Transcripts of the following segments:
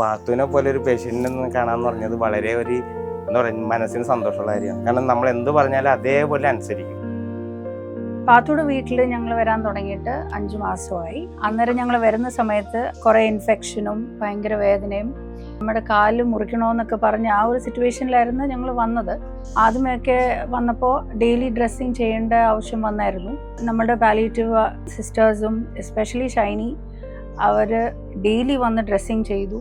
പാത്തുവിനെ പോലെ ഒരു പേഷ്യന്റിനെ കാണാന്ന് പറഞ്ഞത് വളരെ ഒരു എന്താ പറയുക മനസ്സിന് സന്തോഷമുള്ള കാര്യമാണ്. കാരണം നമ്മൾ എന്ത് പറഞ്ഞാലും അതേപോലെ അനുസരിക്കും. പാത്തോട് വീട്ടിൽ ഞങ്ങൾ വരാൻ തുടങ്ങിയിട്ട് അഞ്ച് മാസമായി. അന്നേരം ഞങ്ങൾ വരുന്ന സമയത്ത് കുറേ ഇൻഫെക്ഷനും ഭയങ്കര വേദനയും നമ്മുടെ കാൽ മുറിക്കണമെന്നൊക്കെ പറഞ്ഞ് ആ ഒരു സിറ്റുവേഷനിലായിരുന്നു ഞങ്ങൾ വന്നത്. ആദ്യമൊക്കെ വന്നപ്പോൾ ഡെയിലി ഡ്രസ്സിങ് ചെയ്യേണ്ട ആവശ്യം വന്നായിരുന്നു. നമ്മുടെ പാലിയേറ്റീവ് സിസ്റ്റേഴ്സും എസ്പെഷ്യലി ഷൈനി അവർ ഡെയിലി വന്ന് ഡ്രസ്സിങ് ചെയ്തു.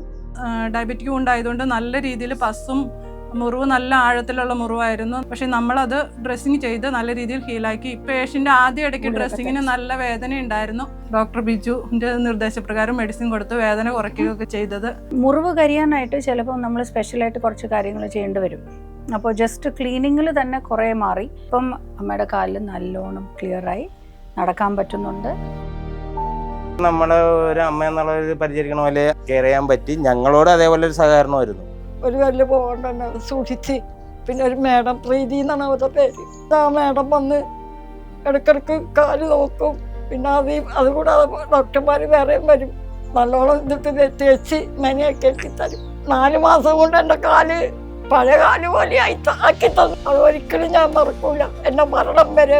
ഡയബറ്റിക് ഉണ്ടായതുകൊണ്ട് നല്ല രീതിയിൽ പസ്സും മുറിവ് നല്ല ആഴത്തിലുള്ള മുറിവായിരുന്നു. പക്ഷെ നമ്മളത് ഡ്രസ്സിങ് ചെയ്ത് നല്ല രീതിയിൽ ഹീലാക്കി പേഷ്യന്റ് ആദ്യ ഇടയ്ക്ക് ഡ്രസ്സിങ്ങിന് നല്ല വേദന ഉണ്ടായിരുന്നു. ഡോക്ടർ ബിജുവിന്റെ നിർദ്ദേശപ്രകാരം മെഡിസിൻ കൊടുത്ത് വേദന കുറയ്ക്കുകയൊക്കെ ചെയ്തത്. മുറിവ് കരിയാനായിട്ട് ചിലപ്പോൾ നമ്മൾ സ്പെഷ്യലായിട്ട് കുറച്ച് കാര്യങ്ങൾ ചെയ്യേണ്ടി വരും. അപ്പോൾ ജസ്റ്റ് ക്ലീനിങ്ങിൽ തന്നെ കുറേ മാറി. ഇപ്പം അമ്മയുടെ കാലിൽ നല്ലോണം ക്ലിയറായി നടക്കാൻ പറ്റുന്നുണ്ട്. നമ്മളെ ഒരു അമ്മ എന്നുള്ള ഒരു പരിചരിക്കണ പോലെ കെയർ ചെയ്യാൻ പറ്റി. ഞങ്ങളോട് അതേപോലെ ഒരു സഹകരണമായിരുന്നു. ഒരു വല്ല പോകണ്ടെന്ന് സൂക്ഷിച്ച്. പിന്നെ ഒരു മേഡം പ്രീതി എന്നാണ് അവരുടെ പേര്. ആ മേഡം വന്ന് ഇടയ്ക്കിടയ്ക്ക് കാൽ നോക്കും. പിന്നെ അത് അതുകൂടാതെ ഡോക്ടർമാർ വേറെയും വരും. നല്ലോണം ഇതിട്ട് തേച്ച് മെനയൊക്കെ ആക്കി തരും. നാല് മാസം കൊണ്ട് എന്റെ കാൽ പഴയ കാൽ പോലെ ആയി ആക്കി തന്നു. അത് ഒരിക്കലും ഞാൻ മറക്കൂല. എന്റെ മരണം വരെ